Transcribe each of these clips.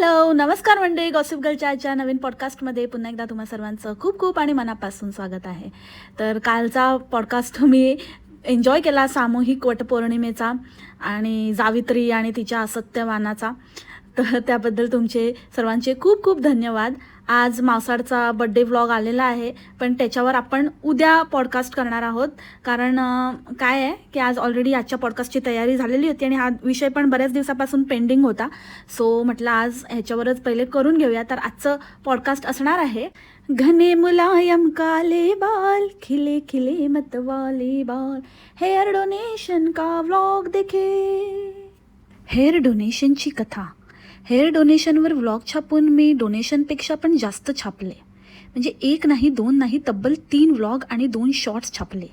Hello नमस्कार मंडळी gossip गर्लच्या आजच्या नवीन पॉडकास्टमध्ये पुन्हा एकदा तुम्हा सर्वांचं खूप खूप आणि मनापासून स्वागत आहे. तर कालचा पॉडकास्ट तुम्ही एन्जॉय केला सामूहिक वटपौर्णिमेचा आणि जावित्री आणि तिच्या असत्यवानाचा. तर त्याबद्दल तुमचे सर्वांचे खूप खूप धन्यवाद. आज मावसाडचा बड्डे व्लॉग आलेला आहे पण त्याच्यावर आपण उद्या पॉडकास्ट करणार आहोत. कारण काय आहे की आज ऑलरेडी आजच्या पॉडकास्टची तयारी झालेली होती आणि हा विषय पण बऱ्याच दिवसापासून पेंडिंग होता. सो म्हटलं आज ह्याच्यावरच पहिले करून घेऊया. तर आजचं पॉडकास्ट असणार आहे घने मुलायम काले बाल खिले खिले मतवाले बाल हेअर डोनेशन का व्लॉग देखे? हेअर डोनेशनची कथा. हेअर डोनेशनवर व्लॉग छापून मी डोनेशनपेक्षा पण जास्त छापले. म्हणजे एक नाही दोन नाही तब्बल तीन व्लॉग आणि दोन शॉर्ट्स छापले.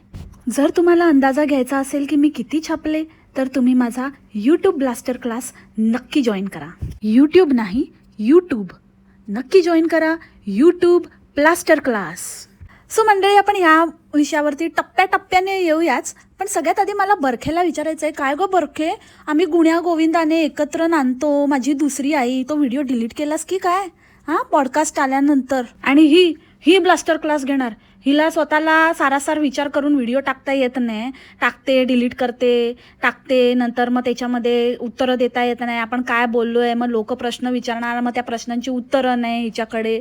जर तुम्हाला अंदाजा घ्यायचा असेल की मी किती छापले तर तुम्ही माझा यूट्यूब ब्लास्टर क्लास नक्की जॉईन करा. यूट्यूब नाही यूट्यूब नक्की जॉईन करा यूट्यूब प्लास्टर क्लास सो मंडळी आपण या विषयावरती टप्प्याटप्प्याने येऊयाच. पण सगळ्यात आधी मला बरखेला विचारायचं आहे काय गो बरखे? आम्ही गुण्या गोविंदाने एकत्र नांदतो. माझी दुसरी आई तो व्हिडिओ डिलीट केलास की काय? हां पॉडकास्ट आल्यानंतर. आणि ही ही ब्लास्टर क्लास घेणार. हिला स्वतःला सारासार विचार करून व्हिडिओ टाकता येत नाही. टाकते डिलीट करते टाकते नंतर मग त्याच्यामध्ये उत्तरं देता येत नाही. आपण काय बोललो आहे मग लोक प्रश्न विचारणार मग त्या प्रश्नांची उत्तरं नाही हिच्याकडे.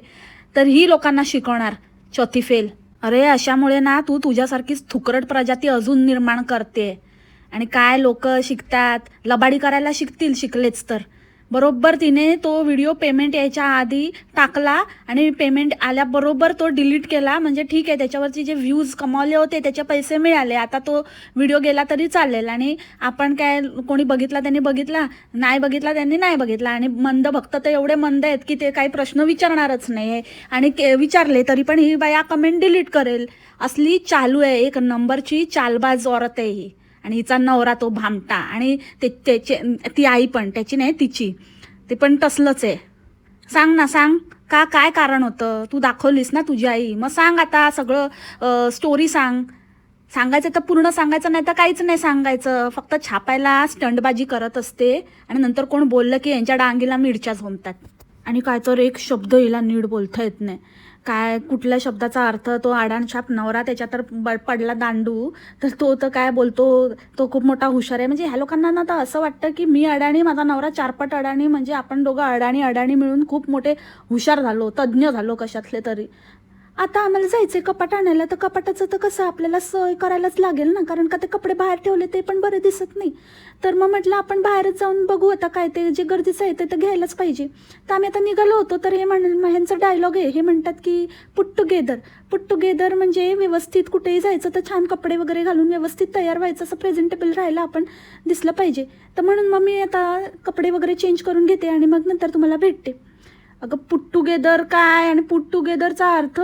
तर ही लोकांना शिकवणार. चौथी फेल. अरे अशामुळे ना तू तुझ्यासारखीच थुकरट प्रजाती अजून निर्माण करते. आणि काय लोक शिकतात? लबाडी करायला शिकतील शिकलेच तर. बरोबर तिने तो व्हिडिओ पेमेंट यायच्या आधी टाकला आणि पेमेंट आल्याबरोबर तो डिलीट केला. म्हणजे ठीक आहे त्याच्यावरचे जे व्ह्यूज कमावले होते त्याचे पैसे मिळाले. आता तो व्हिडिओ गेला तरी चालेल. आणि आपण काय कोणी बघितला त्यांनी बघितला? नाही बघितला त्यांनी नाही बघितला. आणि मंद भक्त तर एवढे मंद आहेत की ते काही प्रश्न विचारणारच नाही आहे आणि के- विचारले तरी पण ही बाया कमेंट डिलीट करेल. असली चालू आहे. एक नंबरची चालबाज औरत आहे ही. आणि हिचा नवरा तो भामटा आणि ते त्याचे ती आई पण त्याची नाही तिची. ते पण तसलंच आहे. सांग ना सांग. का काय कारण होतं? तू दाखवलीस ना तुझी आई. मग सांग आता सगळं स्टोरी सांग. सांगायचं तर पूर्ण सांगायचं नाही तर काहीच नाही सांगायचं. फक्त छापायला स्टंटबाजी करत असते आणि नंतर कोण बोललं की यांच्या डांगीला मिरच्या झोमतात. आणि काय तर एक शब्द हिला नीट बोलता येत नाही. काय कुठल्या शब्दाचा अर्थ तो आडाणछाप नवरा त्याच्या तर ब- पडला दांडू तर तो तर काय बोलतो तो खूप मोठा हुशार आहे. म्हणजे ह्या लोकांना ना तर असं वाटतं की मी अडाणी माझा नवरा चारपट अडाणी म्हणजे आपण दोघं अडाणी अडाणी मिळून खूप मोठे हुशार झालो तज्ज्ञ झालो कशातले तरी. आता आम्हाला जायचंय कपाट आणायला. तर कपाटाचं तर कसं आपल्याला सोय करायलाच लागेल ना? कारण का ते कपडे बाहेर ठेवले ते पण बरे दिसत नाही. तर मग म्हटलं आपण बाहेरच जाऊन बघू आता काय ते जे गरजेचं आहे ते तर घ्यायलाच पाहिजे. तर आम्ही आता निघालो होतो तर हे म्हण ह्यांचं ह्यांचा डायलॉग आहे. हे म्हणतात की पुट टुगेदर पुट टुगेदर म्हणजे व्यवस्थित कुठेही जायचं तर छान कपडे वगैरे घालून व्यवस्थित तयार व्हायचं असं प्रेझेंटेबल राहायला आपण दिसलं पाहिजे. तर म्हणून मग मी आता कपडे वगैरे चेंज करून घेते आणि मग नंतर तुम्हाला भेटते. अगं पुट टुगेदर काय आणि पुट टुगेदरचा अर्थ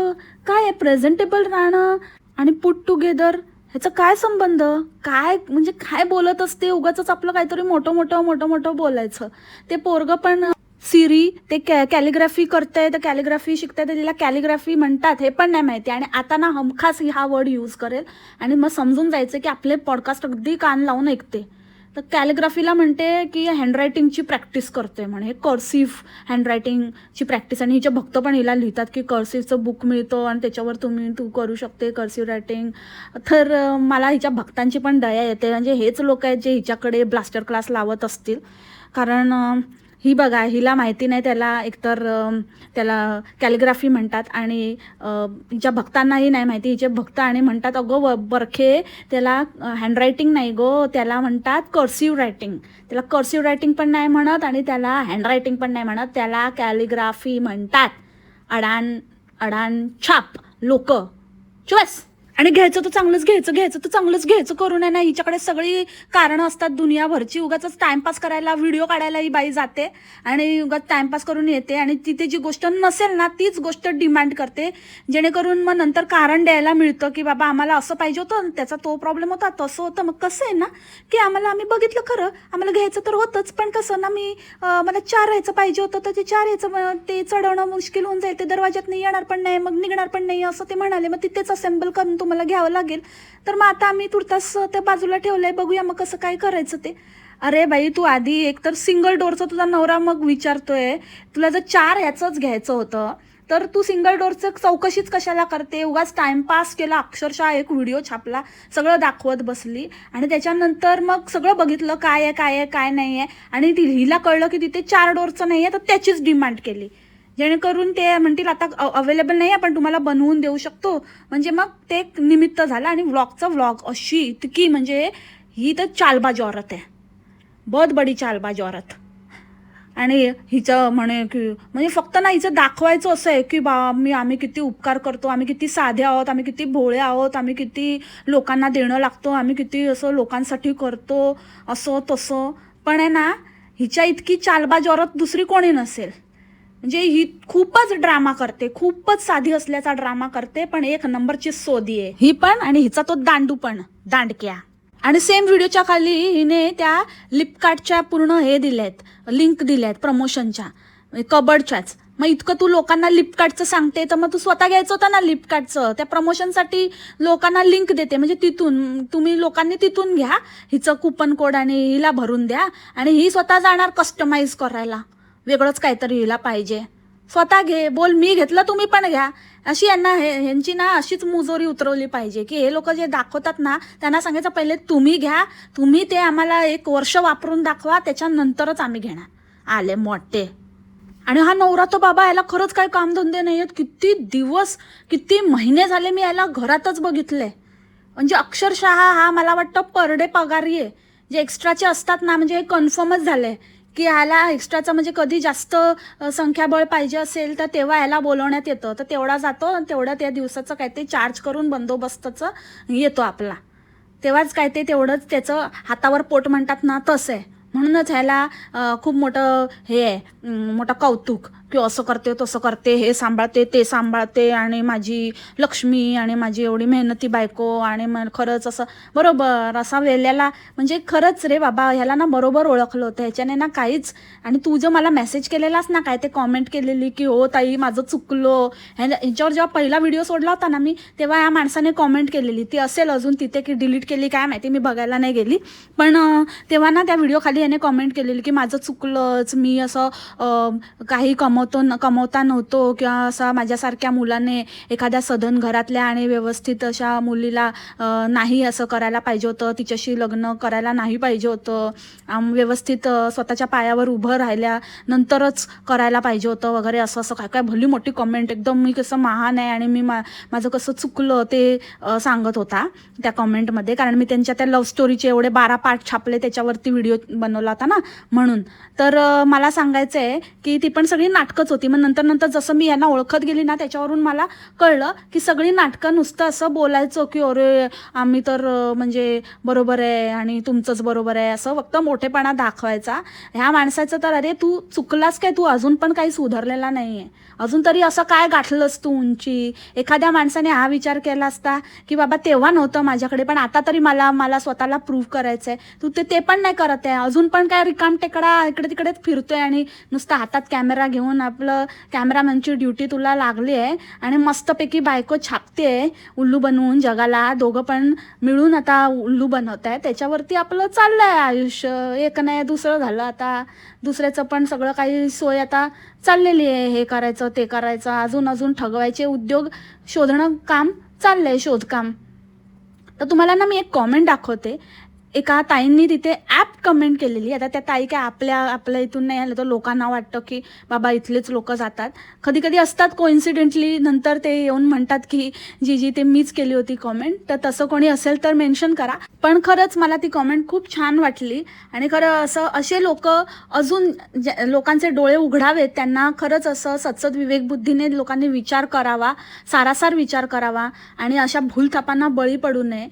काय आहे? प्रेझेंटेबल राहणं आणि पुट टुगेदर ह्याचा काय संबंध? काय म्हणजे काय बोलत असते? उगाच आपलं काहीतरी मोठं मोठं मोठं मोठं बोलायचं. ते पोरगं पण सिरी ते कॅ कॅलिग्राफी करते तर कॅलिग्राफी शिकते तर तिला कॅलिग्राफी म्हणतात हे पण नाही माहिती. आणि आता ना हमखास हा वर्ड यूज करेल आणि मग समजून जायचं की आपले पॉडकास्ट अगदी कान लावून ऐकते. तर कॅलिग्राफीला म्हणते की हँडरायटिंगची प्रॅक्टिस करते म्हणे. हे कर्सिव्ह हँडरायटिंगची प्रॅक्टिस आणि हिचे भक्त पण हिला लिहितात की कर्सिव्हचं बुक मिळतं आणि त्याच्यावर तुम्ही तू करू शकते कर्सिव्ह रायटिंग तर मला हिच्या भक्तांची पण दया येते. म्हणजे हेच लोक आहेत जे हिच्याकडे ब्लास्टर क्लास लावत असतील. कारण ही बघा हिला माहिती नाही त्याला एकतर त्याला कॅलिग्राफी म्हणतात आणि हिच्या भक्तांनाही नाही माहिती हिचे भक्त आणि म्हणतात अगो व- बरखे त्याला हँडरायटिंग नाही गो त्याला म्हणतात कर्सिव्ह रायटिंग त्याला कर्सिव्ह रायटिंग पण नाही म्हणत आणि त्याला हँडरायटिंग पण नाही म्हणत त्याला कॅलिग्राफी म्हणतात. अडान अडान छाप लोक. चुस आणि घ्यायचं तर चांगलंच घ्यायचं घ्यायचं तर चांगलंच घ्यायचं करून आहे ना हिच्याकडे सगळी कारणं असतात दुनियाभरची. उगाच टाइमपास करायला व्हिडिओ काढायला ही बाई जाते आणि उगाच टाइमपास करून येते आणि तिथे जी गोष्ट नसेल ना तीच गोष्ट डिमांड करते. जेणेकरून मग नंतर कारण द्यायला मिळतं की बाबा आम्हाला असं पाहिजे होतं त्याचा तो प्रॉब्लेम होता तसं होतं. मग कसं आहे ना की आम्हाला आम्ही बघितलं खरं आम्हाला घ्यायचं तर होतंच. पण कसं ना मी मला चार यायचं पाहिजे होतं तर ते चार यायचं ते चढवणं मुश्किल होऊन जाईल. ते दरवाज्यात नाही येणार पण नाही मग निघणार पण नाही असं ते म्हणाले. मग तिथेच असेंबल करून मला घ्यावं लागेल. तर मग आता आम्ही तुर्तास त्या बाजूला ठेवलंय बघूया मग कसं काय करायचं ते. अरे बाई तू आधी एक तर सिंगल डोरचा तुझा नवरा मग विचारतोय तुला जर चार ह्याचंच घ्यायचं होतं तर तू सिंगल डोअरचं चौकशीच कशाला करते? उगाच टाइमपास केला अक्षरशः एक व्हिडिओ छापला सगळं दाखवत बसली आणि त्याच्यानंतर मग सगळं बघितलं काय आहे काय आहे काय नाही आहे आणि ती हिला कळलं की तिथे चार डोअरचं नाही आहे तर त्याचीच डिमांड केली. जेणेकरून ते म्हणतील आता अवेलेबल नाही आहे तुम्हाला बनवून देऊ शकतो. म्हणजे मग ते एक निमित्त झालं आणि व्लॉगचं व्लॉग अशी इतकी म्हणजे ही तर चालबाज औरत आहे. बहुत बडी चालबाज औरत आणि हिचं म्हणे की म्हणजे फक्त ना हिचं दाखवायचं असं आहे की बा मी आम्ही किती उपकार करतो आम्ही किती साधे आहोत आम्ही किती भोळे आहोत आम्ही किती लोकांना देणं लागतो आम्ही किती असं लोकांसाठी करतो असं तसं. पण आहे ना हिच्या इतकी चालबाज औरत दुसरी कोणी नसेल. म्हणजे ही खूपच ड्रामा करते खूपच साधी असल्याचा ड्रामा करते पण एक नंबरची सोदी आहे. ही पण आणि हिचा तो दांडू पण दांडक्या. आणि सेम व्हिडिओच्या खाली हिने त्या लिपकार्टच्या पूर्ण हे दिल्यात लिंक दिल्यात प्रमोशनच्या कबडच्याच. मग इतकं तू लोकांना लिपकार्टचं सांगते तर मग तू स्वतः घ्यायचं होतं ना लिपकार्टचं त्या प्रमोशनसाठी लोकांना लिंक देते म्हणजे तिथून तुम्ही लोकांनी तिथून घ्या हिचं कुपन कोड आणि हिला भरून द्या आणि ही स्वतः जाणार कस्टमाइज करायला. वेगळंच काहीतरी हिला पाहिजे. स्वतः घे बोल मी घेतलं तुम्ही पण घ्या. अशी यांना हे ह्यांची ना अशीच मुजोरी उतरवली पाहिजे की हे लोक जे दाखवतात ना त्यांना सांगायचं पहिले तुम्ही घ्या तुम्ही ते आम्हाला एक वर्ष वापरून दाखवा त्याच्यानंतरच आम्ही घेणार. आले मोठे. आणि हा नवरा तो बाबा याला खरंच काही कामधंदे नाही आहेत किती दिवस किती महिने झाले मी याला घरातच बघितले. म्हणजे अक्षरशः हा मला वाटतं पर डे पगारी आहे. जे एक्स्ट्राचे असतात ना म्हणजे हे कन्फर्मच झालंय की ह्याला एक्स्ट्राचा म्हणजे कधी जास्त संख्याबळ पाहिजे असेल तर तेव्हा याला बोलवण्यात येतं. तर तेवढा जातो आणि तेवढं त्या दिवसाचं काय ते चार्ज करून बंदोबस्तचं येतो आपला. तेव्हाच काय ते तेवढंच त्याचं हातावर पोट म्हणतात ना तसं आहे. म्हणूनच ह्याला खूप मोठं हे आहे मोठं कौतुक. की असं करते तसं करते हे सांभाळते ते सांभाळते आणि माझी लक्ष्मी आणि माझी एवढी मेहनती बायको आणि मग खरंच असं बरोबर असा वेल्याला म्हणजे खरंच रे बाबा ह्याला ना बरोबर ओळखलं होतं ह्याच्याने ना काहीच. आणि तू जो मला मेसेज केलेलास ना काय ते कॉमेंट केलेली की हो ताई माझं चुकलो. ह्याच्यावर जेव्हा पहिला व्हिडिओ सोडला होता ना मी तेव्हा या माणसाने कॉमेंट केलेली. ती असेल अजून तिथे की डिलीट केली काय माहिती मी बघायला नाही गेली. पण तेव्हा ना त्या व्हिडिओ खाली याने कॉमेंट केलेली की माझं चुकलंच मी असं काही कमा कमवतो न कमवता नव्हतो किंवा असा माझ्यासारख्या मुलाने एखाद्या सधन घरातल्या आणि व्यवस्थित अशा मुलीला नाही असं करायला पाहिजे होतं तिच्याशी लग्न करायला नाही पाहिजे होतं आम- व्यवस्थित स्वतःच्या पायावर उभं राहिल्या नंतरच करायला पाहिजे होतं वगैरे असं असं काय काय भली मोठी कमेंट एकदम मी कसं महान आहे आणि मी मा माझं कसं चुकलं ते सांगत होता त्या कमेंटमध्ये कारण मी त्यांच्या त्या लव्ह स्टोरीचे एवढे बारा पार्ट छापले त्याच्यावरती व्हिडिओ बनवला होता ना म्हणून. तर मला सांगायचं आहे की ती पण सगळी नाटकंच होती. मग नंतर नंतर जसं मी यांना ओळखत गेली ना त्याच्यावरून मला कळलं की सगळी नाटकं नुसतं असं बोलायचं की अरे आम्ही तर म्हणजे बरोबर आहे आणि तुमचंच बरोबर आहे असं फक्त मोठेपणा दाखवायचा. ह्या माणसाचं तर अरे तू चुकलास काय? तू अजून पण काही सुधारलेला नाही आहे अजून तरी असं काय गाठलंस तू उंची? एखाद्या माणसाने हा विचार केला असता की बाबा तेव्हा नव्हतं माझ्याकडे पण आता तरी मला मला स्वतःला प्रूव्ह करायचं आहे तू ते ते पण नाही करत आहे. अजून पण काय रिकाम टेकडा इकडे तिकडे फिरतोय आणि नुसतं हातात कॅमेरा घेऊन आपलं कॅमेरामॅनची ड्युटी तुला लागली आहे आणि मस्तपैकी बायको छापते उल्लू बनवून जगाला. दोघं पण मिळून आता उल्लू बनवत आहे. त्याच्यावरती आपलं चाललंय आयुष्य. एक नाही दुसरं झालं आता. दुसऱ्याचं पण सगळं काही सोय आता चाललेली आहे. हे करायचं ते करायचं. अजून अजून ठगवायचे उद्योग शोधणं काम चाललंय शोधकाम. तर तुम्हाला ना मी एक कॉमेंट दाखवते. एका ताईंनी तिथे ॲप कमेंट केलेली. आता त्या ताई काय आपल्या आपल्या इथून नाही आलं तर लोकांना वाटतं की बाबा इथलेच लोक जातात. कधी कधी असतात कोइन्सिडेंटली नंतर ते येऊन म्हणतात की जी जी ते मीच केली होती कॉमेंट तर तसं कोणी असेल तर मेन्शन करा. पण खरंच मला ती कॉमेंट खूप छान वाटली. आणि खरं असं असे लोक अजून ज्या- लोकांचे डोळे उघडावेत त्यांना खरंच असं सतसत विवेकबुद्धीने लोकांनी विचार करावा सारासार विचार करावा. आणि अशा भूलथापांना बळी पडू नये.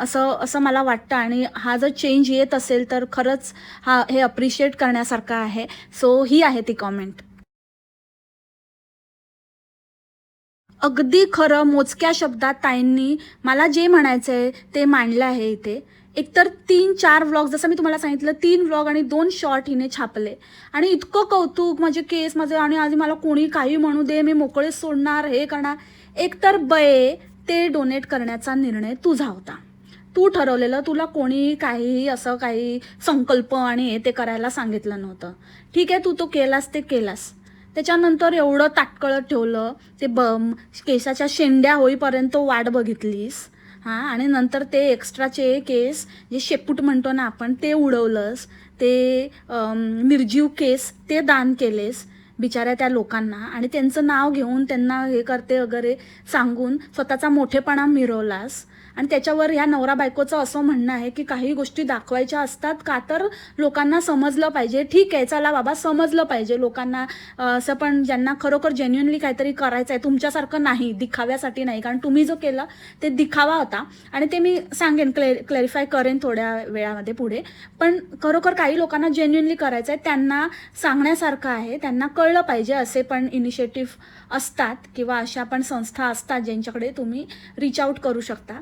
असं असं मला वाटतं. आणि हा जर चेंज येत असेल तर खरंच हा हे अप्रिशिएट करण्यासारखं आहे. सो ही आहे ती कॉमेंट अगदी खरं मोजक्या शब्दात ताईंनी मला जे म्हणायचं आहे ते मांडलं आहे इथे. एकतर तीन चार व्लॉग जसं मी तुम्हाला सांगितलं तीन व्लॉग आणि दोन शॉर्ट हिने छापले. आणि इतकं कौतुक माझे केस माझे आणि आधी मला कोणी काही म्हणू दे मी मोकळे सोडणार हे करणार. एकतर बये ते डोनेट करण्याचा निर्णय तुझा होता. तू ठरवलेलं तुला कोणी काहीही असं काही संकल्प आणि हे ते करायला सांगितलं नव्हतं. ठीक आहे तू तो केलास ते केलास. त्याच्यानंतर एवढं ताटकळत ठेवलं ते ब केसाच्या शेंड्या होईपर्यंत वाट बघितलीस. हां आणि नंतर ते एक्स्ट्राचे केस जे शेपूट म्हणतो ना आपण ते उडवलंस. ते निर्जीव केस ते दान केलेस बिचाऱ्या त्या लोकांना. आणि त्यांचं नाव घेऊन त्यांना हे करते वगैरे सांगून स्वतःचा मोठेपणा मिरवलास. आणि त्याच्यावर ह्या नवरा बायकोचं असं म्हणणं आहे की काही गोष्टी दाखवायच्या असतात का तर लोकांना समजलं पाहिजे. ठीक आहे चला बाबा समजलं पाहिजे लोकांना. असं पण ज्यांना खरोखर जेन्युनली काहीतरी करायचं आहे तुमच्यासारखं नाही दिखाव्यासाठी नाही. कारण तुम्ही जो केलं ते दिखावा होता. आणि ते मी सांगेन क्ले क्लॅरिफाय करेन थोड्या वेळामध्ये पुढे. पण खरोखर काही लोकांना जेन्युनली करायचं आहे त्यांना सांगण्यासारखं आहे त्यांना कळलं पाहिजे असे पण इनिशिएटिव्ह असतात किंवा अशा पण संस्था असतात ज्यांच्याकडे तुम्ही रीच आउट करू शकता.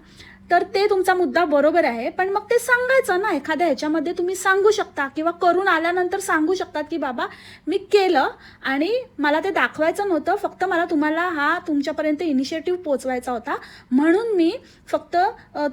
तर ते तुमचा मुद्दा बरोबर आहे पण मग ते सांगायचं ना एखाद्या ह्याच्यामध्ये तुम्ही सांगू शकता किंवा करून आल्यानंतर सांगू शकतात की बाबा मी केलं आणि मला ते दाखवायचं नव्हतं फक्त मला तुम्हाला हा तुमच्यापर्यंत इनिशिएटिव्ह पोचवायचा होता. म्हणून मी फक्त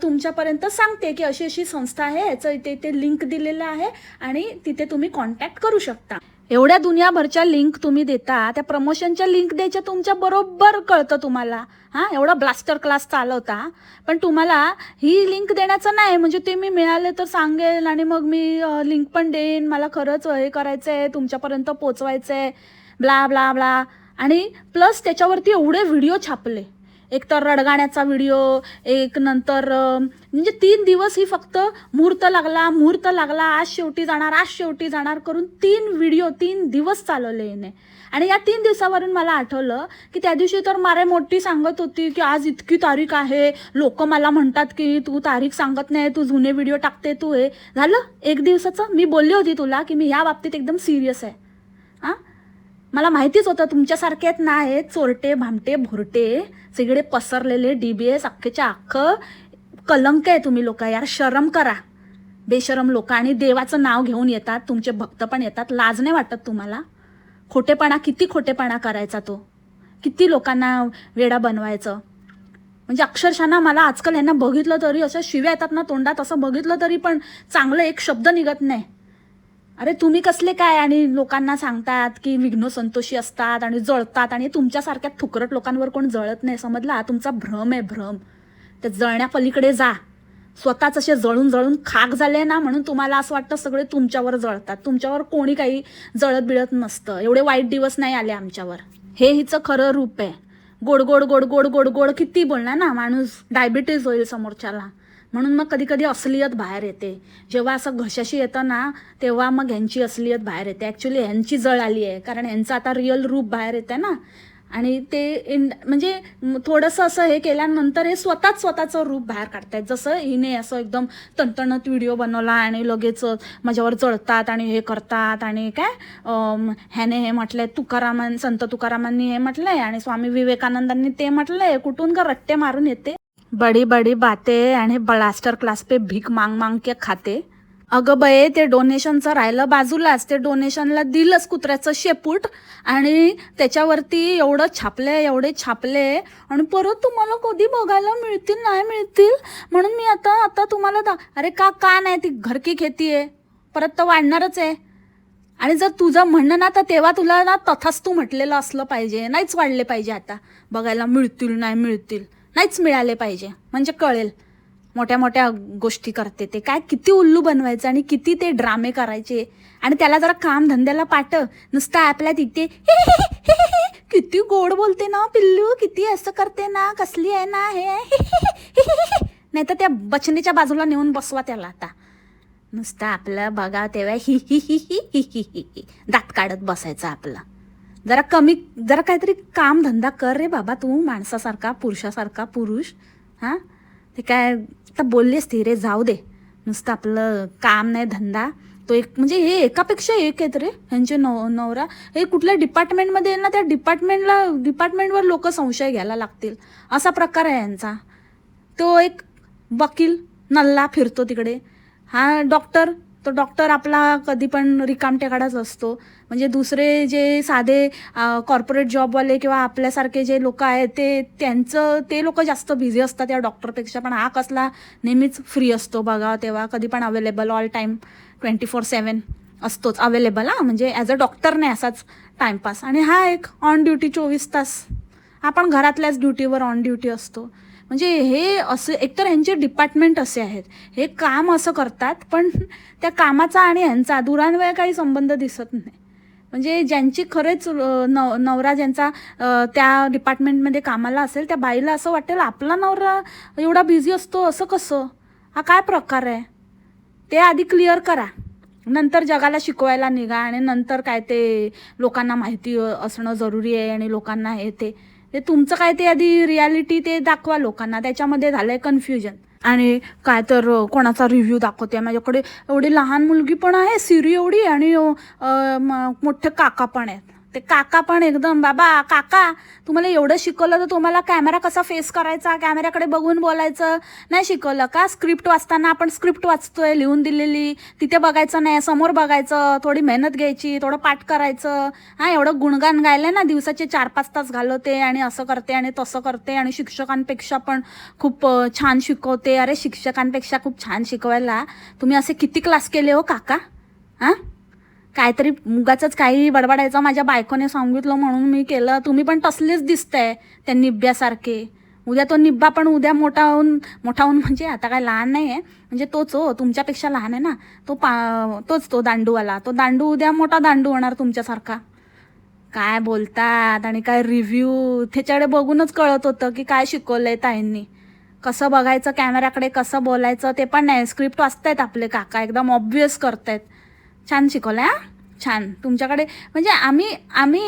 तुमच्यापर्यंत सांगते की अशी अशी संस्था आहे याचं इथे इथे लिंक दिलेलं आहे आणि तिथे तुम्ही कॉन्टॅक्ट करू शकता. एवढ्या दुनियाभरच्या लिंक तुम्ही देता त्या प्रमोशनच्या लिंक द्यायच्या तुमच्या बरोबर कळतं तुम्हाला. हां एवढा ब्लास्टर क्लास चालवता. पण तुम्हाला ही लिंक देण्याचं नाही म्हणजे ते मी मिळाले तर सांगेल आणि मग मी लिंक पण देईन. मला खरंच हे करायचं आहे तुमच्यापर्यंत पोचवायचं आहे ब्ला ब्ला ब्ला. आणि प्लस त्याच्यावरती एवढे व्हिडिओ छापले. एक तर रडगाण्याचा व्हिडिओ एक नंतर म्हणजे तीन दिवस ही फक्त मुहूर्त लागला मुहूर्त लागला आज शेवटी जाणार आज शेवटी जाणार करून तीन व्हिडिओ तीन दिवस चालवले हिने. आणि या तीन दिवसावरून मला आठवलं की त्या दिवशी तर मारे मोठी सांगत होती की आज इतकी तारीख आहे लोक मला म्हणतात की तू तारीख सांगत नाही तू जुने व्हिडिओ टाकते तू हे. झालं? एक दिवसाचं? मी बोलली होती तुला की मी या बाबतीत एकदम सिरियस आहे. मला माहितीच होतं तुमच्यासारखेच आहेत ना आहेत चोरटे भामटे भुरटे सगळे पसरलेले डी बी एस अख्खेच्या अख्खं कलंक आहे तुम्ही लोक यार शरम करा. बेशरम लोक आणि देवाचं नाव घेऊन येतात तुमचे भक्त पण येतात लाज नाही वाटत तुम्हाला? खोटेपणा किती खोटेपणा करायचा तो? किती लोकांना वेडा बनवायचं? म्हणजे अक्षरशः ना मला आजकाल यांना बघितलं तरी अशा शिव्या येतात ना तोंडात असं बघितलं तरी पण चांगलं एक शब्द निघत नाही. अरे तुम्ही कसले काय? आणि लोकांना सांगतात की विघ्न संतोषी असतात आणि जळतात आणि तुमच्यासारख्या थुकरट लोकांवर कोण जळत नाही. समजला? तुमचा भ्रम आहे भ्रम. त्या जळण्यापलीकडे जा. स्वतःच असे जळून जळून खाक झाले ना म्हणून तुम्हाला असं वाटतं सगळे तुमच्यावर जळतात. तुमच्यावर कोणी काही जळत बिळत नसतं. एवढे वाईट दिवस नाही आले आमच्यावर. हे हिचं खरं रूप आहे. गोड गोड गोड गोड गोड गोड किती बोलणार ना माणूस? डायबिटीज होईल समोरच्याला. म्हणून मग कधी कधी असलियत बाहेर येते. जेव्हा असं घशाशी येतं ना तेव्हा मग ह्यांची असलियत बाहेर येते. ॲक्च्युली ह्यांची जळ आली आहे. कारण ह्यांचं आता रिअल रूप बाहेर येते ना. आणि ते इन म्हणजे थोडंसं असं हे केल्यानंतर हे स्वतःच स्वतःचं रूप बाहेर काढतायत. जसं हिने असं एकदम तणतणत व्हिडिओ बनवला आणि लगेच माझ्यावर जळतात आणि हे करतात आणि काय ह्याने हे म्हटलंय तुकारामां संत तुकारामांनी हे म्हटलंय आणि स्वामी विवेकानंदांनी ते म्हटलंय. कुठून का रट्टे मारून येते? बडी बडी बाते आणि ब्लास्टर क्लास पे भीक मांग मांग के खाते. अगं बये ते डोनेशनचं राहिलं बाजूलाच. ते डोनेशनला दिलंच कुत्र्याचं शेपूट आणि त्याच्यावरती एवढं छापले एवढे छापले. आणि परत तुम्हाला कधी बघायला मिळतील नाही मिळतील? म्हणून मी आता आता तुम्हाला दा अरे का का नाही ती घरकी खेती आहे? परत तर वाढणारच आहे. आणि जर तुझं म्हणणं ना तर तेव्हा तुला ना तथास्तू म्हटलेलं असलं पाहिजे. नाहीच वाढले पाहिजे आता. बघायला मिळतील नाही मिळतील. नाहीच मिळाले पाहिजे म्हणजे कळेल मोठ्या मोठ्या गोष्टी करते ते काय किती उल्लू बनवायचं आणि किती ते ड्रामे करायचे आणि त्याला जरा काम धंद्याला पाट नुसतं आपल्या तिथे किती गोड बोलते ना पिल्लू किती असं करते ना कसली आहे ना हे नाही तर त्या बचनेच्या बाजूला नेऊन बसवा त्याला आता नुसतं आपलं बघा तेव्हा ही ही ही ही ही ही ही दात काढत बसायचं आपलं जरा कमी जरा काहीतरी काम धंदा कर रे बाबा तू माणसासारखा पुरुषासारखा पुरुष. हां? ते काय आता बोललीस ती रे जाऊ दे. नुसतं आपलं काम नाही धंदा. तो एक म्हणजे हे एकापेक्षा एक आहेत रे ह्यांचे नव नवरा. हे कुठल्या डिपार्टमेंटमध्ये ना त्या डिपार्टमेंटला डिपार्टमेंटवर लोक संशय घ्यायला लागतील. असा प्रकार आहे यांचा. तो एक वकील नल्ला फिरतो तिकडे. हा डॉक्टर तो डॉक्टर आपला कधी पण रिकामटेकाडाच असतो. म्हणजे दुसरे जे साधे कॉर्पोरेट जॉबवाले किंवा आपल्यासारखे जे लोक आहेत ते त्यांचं ते लोक जास्त बिझी असतात या डॉक्टरपेक्षा पण हा कसला नेहमीच फ्री असतो बघा तेव्हा. कधी पण available all time twenty four seven असतोच. अवेलेबल हा. म्हणजे ॲज अ डॉक्टर नाही असाच टाईमपास आणि हा एक ऑन ड्युटी चोवीस तास. आपण घरातल्याच ड्युटीवर ऑन ड्युटी असतो. म्हणजे हे असं एकतर ह्यांचे डिपार्टमेंट असे आहेत. हे काम असं करतात पण त्या कामाचा आणि ह्यांचा दुरान्वय काही संबंध दिसत नाही. म्हणजे ज्यांची खरेच नव नवरा ज्यांचा त्या डिपार्टमेंटमध्ये कामाला असेल त्या बाईला असं वाटेल आपला नवरा एवढा बिझी असतो असं कसं? हा काय प्रकार आहे? ते आधी क्लिअर करा. नंतर जगाला शिकवायला निघा आणि नंतर काय ते लोकांना माहिती असणं जरुरी आहे आणि लोकांना हे ते ते तुमचं काय ते आधी रियालिटी ते दाखवा लोकांना. त्याच्यामध्ये झालंय कन्फ्युजन आणि काय तर कोणाचा रिव्ह्यू दाखवते माझ्याकडे एवढी लहान मुलगी पण आहे सिरी एवढी आणि मोठे काका पण आहेत. ते काका पण एकदम बाबा काका तुम्हाला एवढं शिकवलं तर तुम्हाला कॅमेरा कसा फेस करायचा? कॅमेऱ्याकडे बघून बोलायचं? नाही शिकवलं का? स्क्रिप्ट वाचताना आपण स्क्रिप्ट वाचतोय लिहून दिलेली. तिथे बघायचं नाही समोर बघायचं. थोडी मेहनत घ्यायची थोडं पाठ करायचं. हां एवढं गुणगान गायलं ना दिवसाचे चार पाच तास घालवते आणि असं करते आणि तसं करते आणि शिक्षकांपेक्षा पण खूप छान शिकवते. अरे शिक्षकांपेक्षा खूप छान शिकवायला. तुम्ही असे किती क्लास केले हो काका? हां? काहीतरी मुगाचंच काही बडबडायचं माझ्या बायकोने सांगितलं म्हणून मी केलं. तुम्ही पण तसलेच दिसतंय त्या निब्ब्यासारखे उद्या तो निब्बा पण उद्या मोठा होऊन मोठा होऊन म्हणजे आता काय लहान नाही आहे म्हणजे तोच हो तुमच्यापेक्षा लहान आहे ना. तो पा तोच तो दांडूवाला. तो दांडू उद्या मोठा दांडू होणार तुमच्यासारखा. काय बोलतात आणि काय रिव्ह्यू त्याच्याकडे बघूनच कळत होतं की काय शिकवलंय ताईंनी. कसं बघायचं कॅमेऱ्याकडे कसं बोलायचं ते पण नाही. स्क्रिप्ट वाचतायत आपले काका. एकदम ऑब्वियस करतायत. छान शिकवलं हा छान. तुमच्याकडे म्हणजे आम्ही आम्ही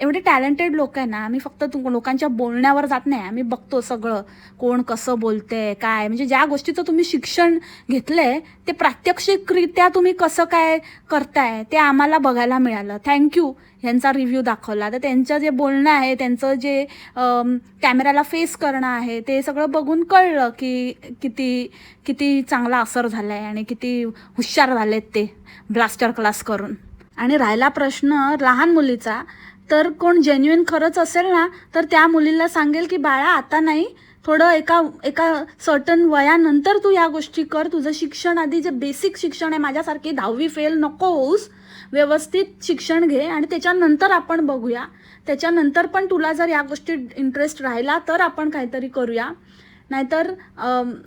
एवढे टॅलेंटेड लोक आहे ना आम्ही फक्त तु लोकांच्या बोलण्यावर जात नाही. आम्ही बघतो सगळं कोण कसं बोलते काय म्हणजे ज्या गोष्टीचं तुम्ही शिक्षण घेतलंय ते प्रात्यक्षिकरित्या तुम्ही कसं काय करताय ते आम्हाला बघायला मिळालं. थँक्यू ह्यांचा रिव्ह्यू दाखवला. तर त्यांचं जे बोलणं आहे त्यांचं जे कॅमेराला कॅमेऱ्याला फेस करणं आहे ते सगळं बघून कळलं की किती किती चांगला असर झाला आहे आणि किती हुशार झालेत ते ब्लास्टर क्लास करून. आणि राहिला प्रश्न लहान मुलीचा तर कोण जेन्युइन खरंच असेल ना तर त्या मुलीला सांगेल की बाळा आता नाही थोडं एका एका सर्टन वयानंतर तू या गोष्टी कर तुझं शिक्षण आधी जे बेसिक शिक्षण आहे माझ्यासारखी दहावी फेल नको होऊस व्यवस्थित शिक्षण घे आणि त्याच्यानंतर आपण बघूया. त्याच्यानंतर पण तुला जर या गोष्टीत इंटरेस्ट राहिला तर आपण काहीतरी करूया. नाहीतर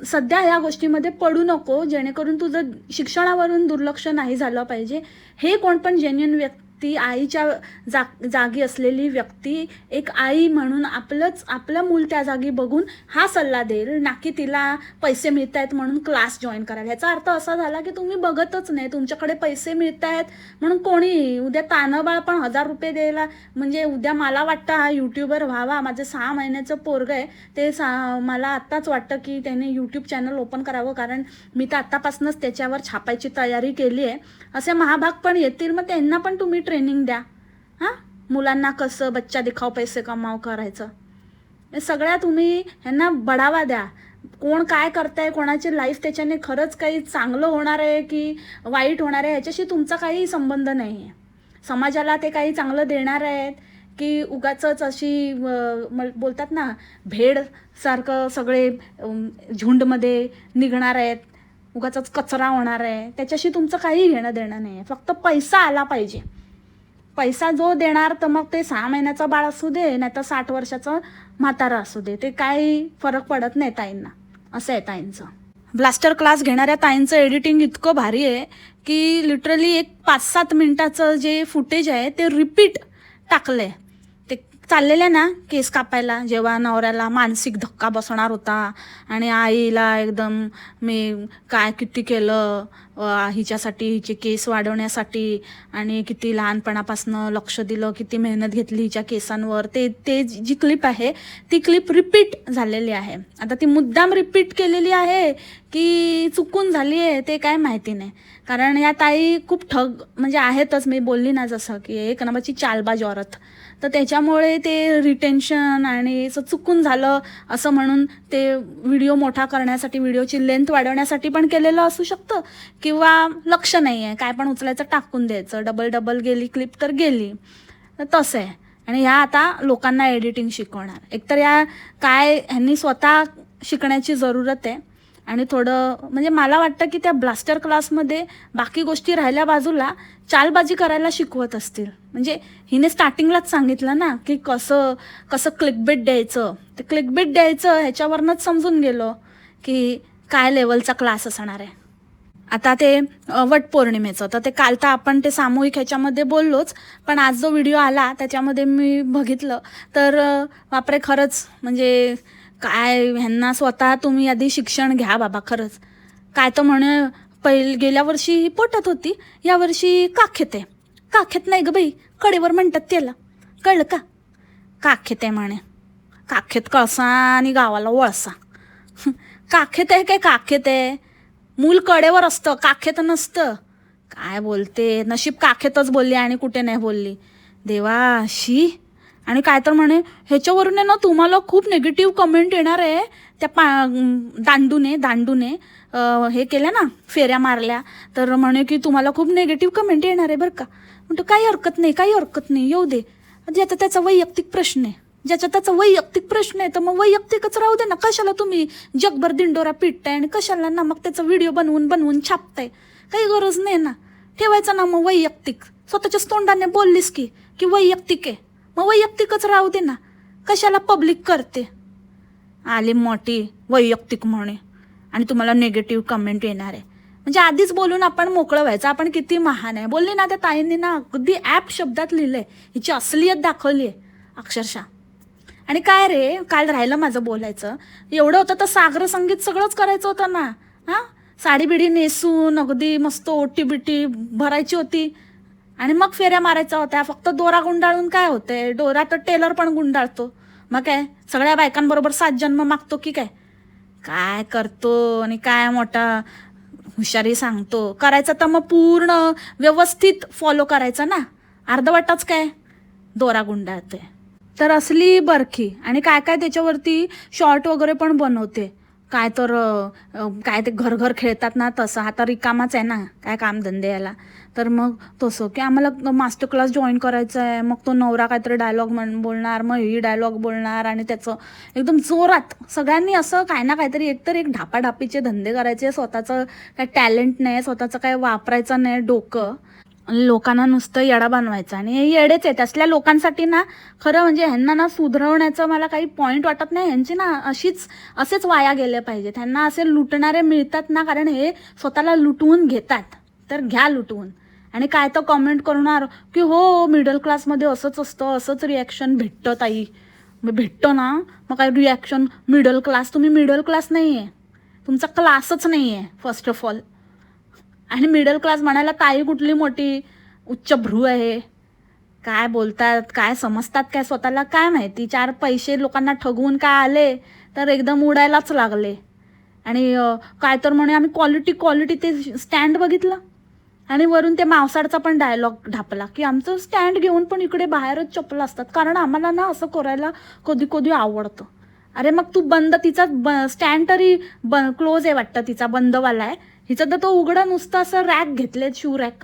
सध्या ह्या गोष्टीमध्ये पडू नको जेणेकरून तुझं शिक्षणावरून दुर्लक्ष नाही झालं पाहिजे. हे कोण पण जेन्युन व्यक्ती ती आईच्या जा जागी असलेली व्यक्ती एक आई म्हणून आपलंच आपलं मूल त्या जागी बघून हा सल्ला देईल ना की तिला पैसे मिळत आहेत म्हणून क्लास जॉईन करायला. ह्याचा अर्थ असा झाला की तुम्ही बघतच नाही तुमच्याकडे पैसे मिळत आहेत म्हणून कोणी उद्या तानबाळ पण हजार रुपये द्यायला म्हणजे उद्या मला वाटतं हा यूट्यूबर व्हावा माझं सहा महिन्याचं पोरग आहे ते सा मला आत्ताच वाटतं की त्याने यूट्यूब चॅनल ओपन करावं कारण मी तर आत्तापासूनच त्याच्यावर छापायची तयारी केली आहे. असे महाभाग पण येतील मग त्यांना पण तुम्ही ट्रेनिंग द्या. हां? मुलांना कसं बच्चा दिखाव पैसे कमाव करायचं? हे सगळ्या तुम्ही ह्यांना बढावा द्या. कोण काय करताय कोणाची लाईफ त्याच्याने खरंच काही चांगलं होणार आहे की वाईट होणार आहे ह्याच्याशी तुमचा काही संबंध नाही आहे. समाजाला ते काही चांगलं देणार आहेत की उगाच अशी बोलतात ना भेडसारखं सगळे झुंडमध्ये निघणार आहेत. उगाचच कचरा होणार आहे. त्याच्याशी तुमचं काही घेणं देणं नाही आहे. फक्त पैसा आला पाहिजे. पैसा जो देणार तर मग ते सहा महिन्याचं बाळ असू दे नाही तर साठ वर्षाचं म्हातारा असू दे. ते काही फरक पडत नाही ताईंना. असं आहे ताईंचं. ब्लास्टर क्लास घेणाऱ्या ताईंचं एडिटिंग इतकं भारी आहे की लिटरली एक पाच सात मिनिटाचं जे फुटेज आहे ते रिपीट टाकलं आहे चाललेल्या चाललेले ना केस कापायला जेव्हा नवऱ्याला मानसिक धक्का बसणार होता आणि आईला एकदम मी काय किती केलं हिच्यासाठी हिचे केस वाढवण्यासाठी आणि किती लहानपणापासनं लक्ष दिलं किती मेहनत घेतली हिच्या केसांवर ते ते जी क्लिप आहे ती क्लिप रिपीट झालेली आहे. आता ती मुद्दाम रिपीट केलेली आहे की चुकून झाली आहे ते काय माहिती नाही. कारण या ताई खूप ठग म्हणजे आहेतच मी बोलली ना जसं की एक नंबरची चालबाज औरत. तर त्याच्यामुळे ते रिटेन्शन आणि असं चुकून झालं असं म्हणून ते व्हिडिओ मोठा करण्यासाठी व्हिडिओची लेंथ वाढवण्यासाठी पण केलेलं असू शकतं किंवा लक्ष नाही आहे. काय पण उचलायचं टाकून द्यायचं. डबल डबल गेली क्लिप तर गेली. तर तसं आहे. आणि ह्या आता लोकांना एडिटिंग शिकवणार. एकतर या काय ह्यांनी स्वतः शिकण्याची जरूरत आहे आणि थोडं म्हणजे मला वाटतं की त्या ब्लास्टर क्लासमध्ये बाकी गोष्टी राहिल्या बाजूला चालबाजी करायला शिकवत असतील. म्हणजे हिने स्टार्टिंगलाच सांगितलं ना की कसं कसं क्लिकबेट द्यायचं. ते क्लिकबेट द्यायचं ह्याच्यावरनंच समजून गेलो की काय लेवलचा क्लास असणार आहे. आता ते वटपौर्णिमेचं तर ते काल तर आपण ते सामूहिक ह्याच्यामध्ये बोललोच पण आज जो व्हिडिओ आला त्याच्यामध्ये मी बघितलं. तर बापरे खरंच म्हणजे काय ह्यांना स्वतः तुम्ही आधी शिक्षण घ्या बाबा खरंच. काय तर म्हणे पहिल गेल्या वर्षी ही पोटात होती यावर्षी काखेत आहे. काखेत नाही ग बाई कडेवर म्हणतात त्याला. कळलं का? काखेत आहे म्हणे. काखेत कळसा आणि गावाला वळसा. काखेत आहे काय काखेत आहे? मूल कडेवर असतं काखेत नसतं. काय बोलते नशीब काखेतच बोलली आणि कुठे नाही बोलली. देवा शी. आणि काय तर म्हणे ह्याच्यावरून आहे ना तुम्हाला खूप निगेटिव्ह कमेंट येणार आहे. त्या पा दांडूने दांडूने हे केल्या ना फेऱ्या मारल्या. तर म्हणे की तुम्हाला खूप निगेटिव्ह कमेंट येणार आहे बरं का. म्हणतो काही हरकत नाही काही हरकत नाही येऊ दे. ज्याचा त्याचा वैयक्तिक प्रश्न आहे. ज्याचा त्याचा वैयक्तिक प्रश्न आहे तर मग वैयक्तिकच राहू दे ना. कशाला तुम्ही जगभर दिंडोरा पिटताय आणि कशाला ना मग त्याचा व्हिडिओ बनवून बनवून छापताय? काही गरज नाही ना. ठेवायचं ना मग वैयक्तिक. स्वतःच्याच तोंडाने बोललीस की की वैयक्तिक आहे. मग वैयक्तिकच राहू दे ना. कशाला पब्लिक करते? आली मोठी वैयक्तिक म्हणे. आणि तुम्हाला निगेटिव्ह कमेंट येणार आहे. म्हणजे आधीच बोलून आपण मोकळं व्हायचं. आपण किती महान आहे. बोलली ना त्या ताईंनी ना अगदी ॲप शब्दात लिहिलंय. हिची असलियत दाखवली आहे. अक्षरशः. आणि काय रे? काल राहिलं माझं बोलायचं. एवढं होतं तर सागर संगीत सगळंच करायचं होतं ना. हां? साडी बिडी नेसून अगदी मस्त ओटी बिटी भरायची होती. आणि मग फेऱ्या मारायच्या होत्या. फक्त दोरा गुंडाळून काय होते? दोरा तर टेलर पण गुंडाळतो. मग काय? सगळ्या बायकांबरोबर सात जन्म मागतो की काय? काय करतो आणि काय मोठा हुशारी सांगतो. करायचं तर मग पूर्ण व्यवस्थित फॉलो करायचं ना? अर्धवटच काय? दोरा गुंडाळते. तर असली बरखी. आणि काय काय त्याच्यावरती शॉर्ट वगैरे पण बनवते. काय तर काय ते घर घर खेळतात ना तसं. हा तर रिकामाच आहे ना? काय कामधंदे याला. तर मग तसं. की आम्हाला मास्टर क्लास जॉईन करायचा आहे. मग तो नवरा काहीतरी डायलॉग म्हण बोलणार मग ही डायलॉग बोलणार आणि त्याचं एकदम जोरात सगळ्यांनी असं काय ना काहीतरी एकतर एक ढापाढापीचे धंदे करायचे. स्वतःचं काय टॅलेंट नाही स्वतःचं काय वापरायचं नाही डोकं. लोकांना नुसतं येडा बनवायचं. आणि हे येडेच आहेत. असल्या लोकांसाठी ना खरं म्हणजे ह्यांना ना सुधरवण्याचं मला काही पॉईंट वाटत नाही. ह्यांची ना अशीच असेच वाया गेले पाहिजे ह्यांना असे लुटणारे मिळतात ना कारण हे स्वतःला लुटवून घेतात. तर घ्या लुटवून. आणि काय तर कॉमेंट करणार? की हो मिडल क्लासमध्ये असंच असतं असंच रिॲक्शन भेटतं ताई. मग भेटतं ना मग काय रिॲक्शन मिडल क्लास तुम्ही मिडल क्लास नाही आहे तुमचा क्लासच नाही आहे फर्स्ट ऑफ ऑल आणि मिडल क्लास म्हणायला ताई कुठली मोठी? उच्च भ्रू आहे. काय बोलतात काय समजतात काय स्वतःला काय माहिती? चार पैसे लोकांना ठगवून काय आले तर एकदम उडायलाच लागले. आणि काय तर म्हणे आम्ही क्वालिटी क्वालिटी ते स्टँड बघितलं. आणि वरून ते मावसाडचा पण डायलॉग ढापला की आमचं स्टँड घेऊन पण इकडे बाहेरच चप्पल असतात. कारण आम्हाला ना असं करायला कधी कधी आवडतं. अरे मग तू बंद तिचा ब स्टँड तरी ब क्लोज आहे वाटतं तिचा बंदवाला आहे. हिचं तर तो उघडा नुसतं असं रॅक घेतले शू रॅक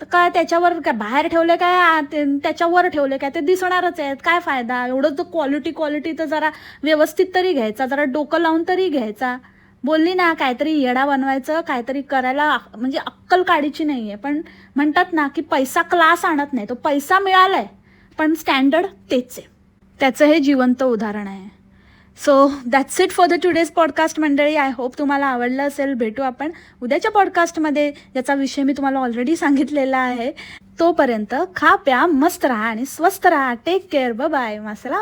तर काय त्याच्यावर काय बाहेर ठेवले काय? ते- त्याच्यावर ठेवले काय? ते दिसणारच आहेत. काय फायदा? एवढं तर क्वालिटी क्वालिटी तर जरा व्यवस्थित तरी घ्यायचा जरा डोकं लावून तरी घ्यायचा. बोलली ना काहीतरी येडा बनवायचं काहीतरी करायला म्हणजे अक्कल काढीची नाही आहे पण म्हणतात ना की पैसा क्लास आणत नाही तो पैसा मिळालाय. पण स्टँडर्ड तेच आहे. त्याचं हे जिवंत उदाहरण आहे. So that's it for the today's podcast मंडळी. आय होप तुम्हाला आवडलं असेल. भेटू आपण उद्याच्या पॉडकास्टमध्ये ज्याचा विषय मी तुम्हाला ऑलरेडी सांगितलेला आहे. तोपर्यंत खा प्या मस्त राहा आणि स्वस्त राहा. टेक केअर बाय मसला.